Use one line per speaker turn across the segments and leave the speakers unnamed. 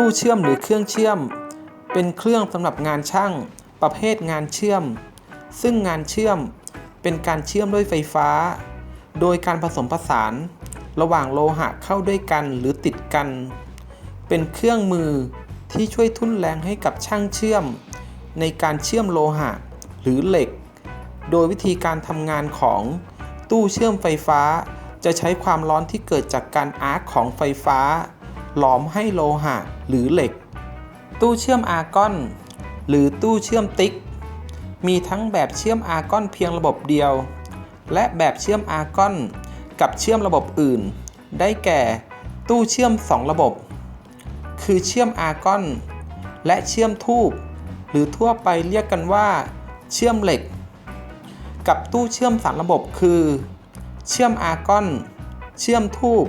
ตู้เชื่อมหรือเครื่องเชื่อม เป็นเครื่องสำหรับงานช่าง ประเภทงานเชื่อม ซึ่งงานเชื่อมเป็นการเชื่อมด้วยไฟฟ้า โดยการผสมผสาน ระหว่างโลหะเข้าด้วยกันหรือติดกัน เป็นเครื่องมือที่ช่วยทุ่นแรงให้กับช่างเชื่อม ในการเชื่อมโลหะ หรือเหล็ก โดยวิธีการทำงานของตู้เชื่อมไฟฟ้า จะใช้ความร้อนที่เกิดจากการอาร์คของไฟฟ้า หลอมให้โลหะหรือเหล็ก ตู้เชื่อมอาร์กอน หรือตู้เชื่อมติ๊ก มีทั้งแบบเชื่อมอาร์กอนเพียงระบบเดียว และแบบเชื่อมอาร์กอนกับเชื่อมระบบอื่น ได้แก่ตู้เชื่อม 2 ระบบ คือเชื่อมอาร์กอน และเชื่อมทูบหรือทั่วไปเรียกกันว่า เชื่อมเหล็ก กับตู้เชื่อมสามระบบคือ เชื่อมอาร์กอน เชื่อมทูบ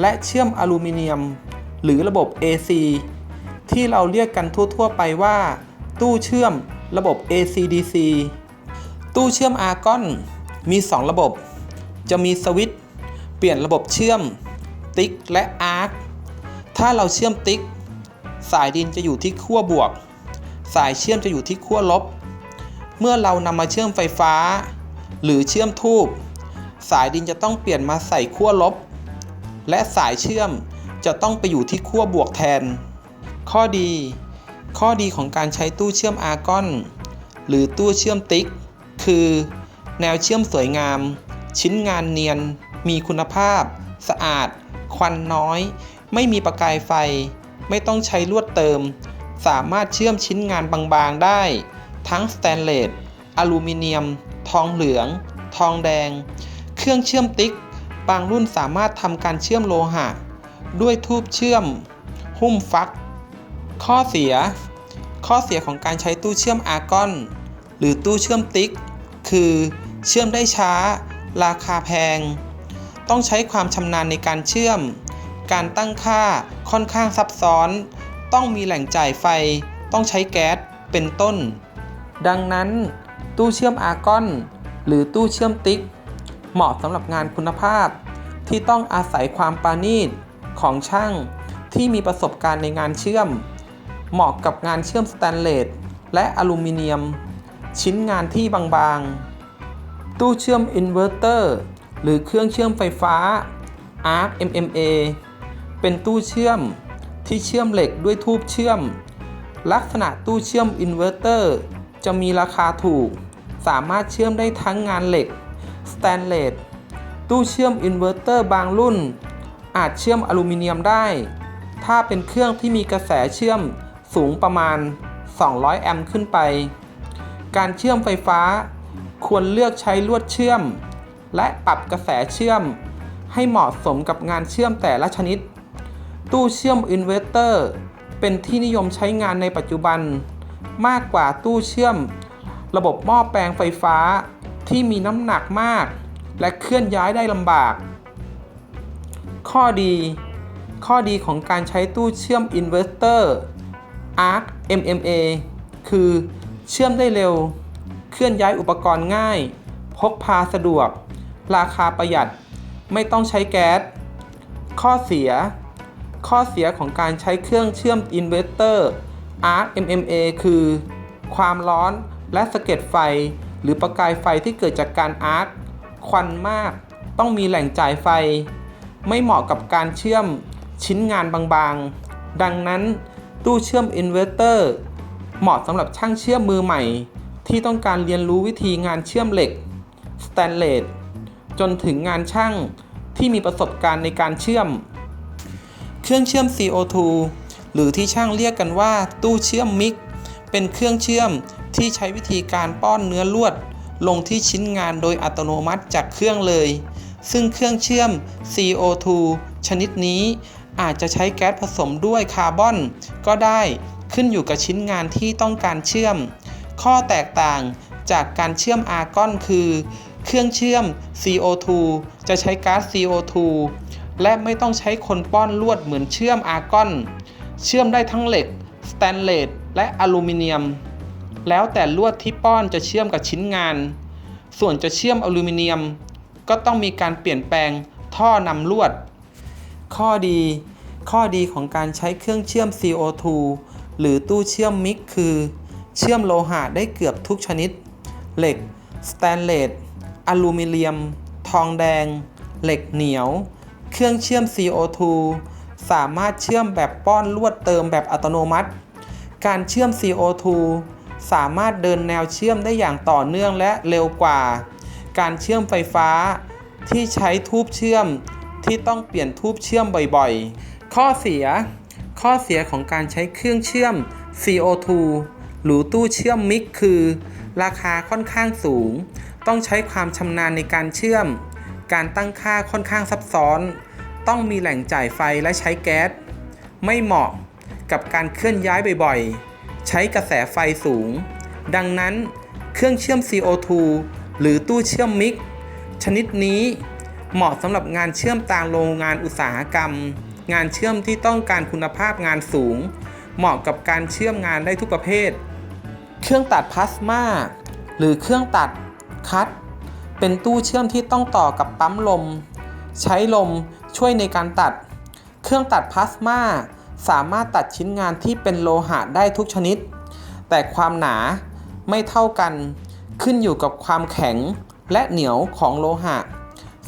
และเชื่อมอลูมิเนียม หรือระบบ AC ที่เราเรียกกันทั่ว ๆ ไปว่า ตู้เชื่อมระบบ AC/DC ตู้เชื่อมอาร์กอนมี 2 ระบบ จะมีสวิตช์เปลี่ยนระบบเชื่อม ติ๊กและอาร์คถ้าเราเชื่อมติ๊ก สายดินจะอยู่ที่ขั้วบวก สายเชื่อมจะอยู่ที่ขั้วลบ เมื่อเรานำมาเชื่อมไฟฟ้า หรือเชื่อมทูบสายดินจะต้องเปลี่ยนมาใส่ขั้วลบ และสายเชื่อมจะต้องไปอยู่ที่ขั้วบวกแทน ข้อดี ข้อดีของการใช้ตู้เชื่อมอาร์กอน หรือตู้เชื่อมติ๊ก คือ แนวเชื่อมสวยงาม ชิ้นงานเนียน มีคุณภาพ สะอาด ควันน้อย ไม่มีประกายไฟ ไม่ต้องใช้ลวดเติม สามารถเชื่อมชิ้นงานบางๆได้ ทั้งสแตนเลส อลูมิเนียม ทองเหลือง ทองแดง เครื่องเชื่อมติ๊ก บางรุ่นสามารถทำการเชื่อมโลหะ ด้วยทูบเชื่อม หุ้มฟัก ข้อเสีย ข้อเสียของการใช้ตู้เชื่อมอาร์กอน หรือตู้เชื่อมติ๊ก คือเชื่อมได้ช้า ราคาแพง ต้องใช้ความชำนาญในการเชื่อม การตั้งค่าค่อนข้างซับซ้อน ต้องมีแหล่งจ่ายไฟ ต้องใช้แก๊ส เป็นต้น ดังนั้น ตู้เชื่อมอาร์กอน หรือตู้เชื่อมติ๊ก เหมาะสำหรับงานคุณภาพ ที่ต้องอาศัยความปาณีตของช่างที่มีประสบการณ์ในงานเชื่อม เหมาะกับงานเชื่อมสแตนเลสและอลูมิเนียม ชิ้นงานที่บางๆ ตู้เชื่อมอินเวอร์เตอร์หรือเครื่องเชื่อมไฟฟ้า ARC MMA เป็นตู้เชื่อมที่เชื่อมเหล็กด้วยทูบเชื่อม ลักษณะตู้เชื่อมอินเวอร์เตอร์จะมีราคาถูก สามารถเชื่อมได้ทั้งงานเหล็ก สแตนเลสตู้เชื่อมอินเวอร์เตอร์บางรุ่น อาจเชื่อมอลูมิเนียมได้ ถ้าเป็นเครื่องที่มีกระแสเชื่อมสูงประมาณ 200 แอมป์ขึ้นไป การเชื่อมไฟฟ้า ควรเลือกใช้ลวดเชื่อม และปรับกระแสเชื่อม ให้เหมาะสมกับงานเชื่อมแต่ละชนิด ตู้เชื่อมอินเวอร์เตอร์เป็นที่นิยมใช้งานในปัจจุบัน มากกว่าตู้เชื่อม ระบบหม้อแปลงไฟฟ้า ที่มีน้ำหนักมาก และเคลื่อนย้ายได้ลำบาก ข้อดี ข้อดีของการใช้ตู้เชื่อมอินเวอร์เตอร์ ARC MMA คือเชื่อมได้เร็ว เคลื่อนย้ายอุปกรณ์ง่าย พกพาสะดวก ราคาประหยัด ไม่ต้องใช้แก๊ส ข้อเสีย ข้อเสียของการใช้เครื่องเชื่อมอินเวอร์เตอร์ ARC MMA คือ ความร้อนและสะเก็ดไฟ หรือประกายไฟที่เกิดจากการอาร์คควันมาก ต้องมีแหล่งจ่ายไฟ ไม่เหมาะกับการเชื่อมชิ้นงานบางๆ ดังนั้นตู้เชื่อมอินเวอร์เตอร์เหมาะสำหรับช่างเชื่อมมือใหม่ ที่ต้องการเรียนรู้วิธีงานเชื่อมเหล็กสแตนเลสจนถึงงานช่างที่มีประสบการณ์ในการเชื่อม เครื่องเชื่อม CO2 หรือที่ช่างเรียกกันว่าตู้เชื่อมมิก เป็นเครื่องเชื่อม ที่ใช้วิธีการป้อนเนื้อลวด ลงที่ชิ้นงานโดยอัตโนมัติจากเครื่องเลย ซึ่งเครื่องเชื่อม CO2 ชนิดนี้ อาจจะใช้แก๊สผสมด้วยคาร์บอน ก็ได้ขึ้นอยู่กับชิ้นงานที่ต้องการเชื่อม ข้อแตกต่างจากการเชื่อมอาร์กอนคือ เครื่องเชื่อม CO2 จะใช้ก๊าซ CO2 และไม่ต้องใช้คนป้อนลวดเหมือนเชื่อมอาร์กอน เชื่อมได้ทั้งเหล็ก สแตนเลส และอลูมิเนียม แล้วแต่ลวดที่ป้อนจะเชื่อมกับชิ้นงาน ส่วนจะเชื่อมอลูมิเนียม ก็ต้องมีการเปลี่ยนแปลงท่อนำลวด ข้อดี ข้อดีของการใช้เครื่องเชื่อม CO2 หรือตู้เชื่อมมิกคือ เชื่อมโลหะได้เกือบทุกชนิด เหล็ก สแตนเลส อลูมิเนียม ทองแดง เหล็กเหนียว เครื่องเชื่อม CO2 สามารถเชื่อมแบบป้อนลวดเติมแบบอัตโนมัติ การเชื่อม CO2 สามารถเดินแนวเชื่อมได้อย่างต่อเนื่องและเร็วกว่า การเชื่อมไฟฟ้าที่ใช้ทูบเชื่อมที่ต้องเปลี่ยนทูบเชื่อมบ่อยๆ ข้อเสีย ข้อเสียของการใช้เครื่องเชื่อม CO2 หรือตู้เชื่อมมิกคือ ราคาค่อนข้างสูง ต้องใช้ความชำนาญในการเชื่อม การตั้งค่าค่อนข้างซับซ้อน ต้องมีแหล่งจ่ายไฟและใช้แก๊ส ไม่เหมาะกับการเคลื่อนย้ายบ่อยๆ ใช้กระแสไฟสูง ดังนั้นเครื่องเชื่อม CO2 หรือตู้เชื่อมมิก ชนิดนี้เหมาะสำหรับงานเชื่อมตามโรงงานอุตสาหกรรม งานเชื่อมที่ต้องการคุณภาพงานสูง เหมาะกับการเชื่อมงานได้ทุกประเภท เครื่องตัดพลาสมาหรือเครื่องตัดคัตเป็นตู้เชื่อมที่ต้องต่อกับปั๊มลม ใช้ลมช่วยในการตัด เครื่องตัดพลาสมา สามารถตัดชิ้นงานที่เป็นโลหะได้ทุกชนิด แต่ความหนาไม่เท่ากันขึ้นอยู่กับความแข็งและเหนียวของโลหะ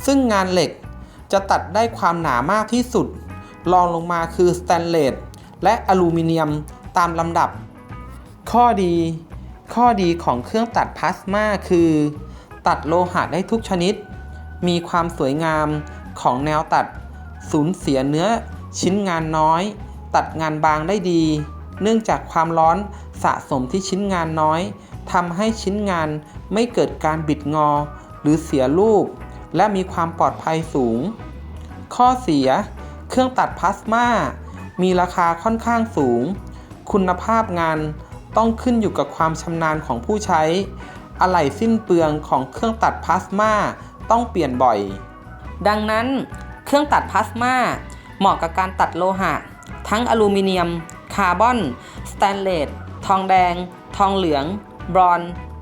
ซึ่งงานเหล็กจะตัดได้ความหนามากที่สุดรองลงมาคือสแตนเลสและอลูมิเนียมตามลำดับ ข้อดี ข้อดีของเครื่องตัดพลาสมาคือ ตัดโลหะได้ทุกชนิด มีความสวยงามของแนวตัด สูญเสียเนื้อชิ้นงานน้อย ตัดงานบางได้ดี เนื่องจากความร้อนสะสมที่ชิ้นงานน้อยทำให้ชิ้นงานไม่เกิดการบิดงอ หรือเสียรูป และมีความปลอดภัยสูง ข้อเสีย เครื่องตัดพลาสมามีราคาค่อนข้างสูง คุณภาพงานต้องขึ้นอยู่กับความชำนาญของผู้ใช้ อะไหล่สิ้นเปลืองของเครื่องตัดพลาสมาต้องเปลี่ยนบ่อย
ดังนั้น เครื่องตัดพลาสมาเหมาะกับการตัดโลหะ ทั้งอลูมิเนียม คาร์บอน สแตนเลส ทองแดง ทองเหลือง บรอน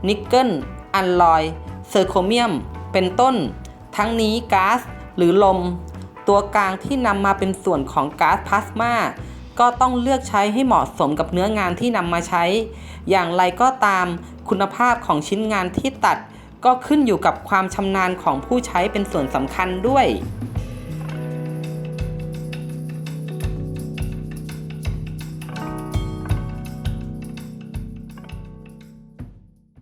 นิกเกิล อัลลอย เซอร์โคเมียม เป็นต้น ทั้งนี้ก๊าซหรือลม ตัวกลางที่นำมาเป็นส่วนของก๊าซพลาสมาก็ต้องเลือกใช้ให้เหมาะสมกับเนื้องานที่นำมาใช้ อย่างไรก็ตามคุณภาพของชิ้นงานที่ตัด ก็ขึ้นอยู่กับความชำนาญของผู้ใช้เป็นส่วนสำคัญด้วย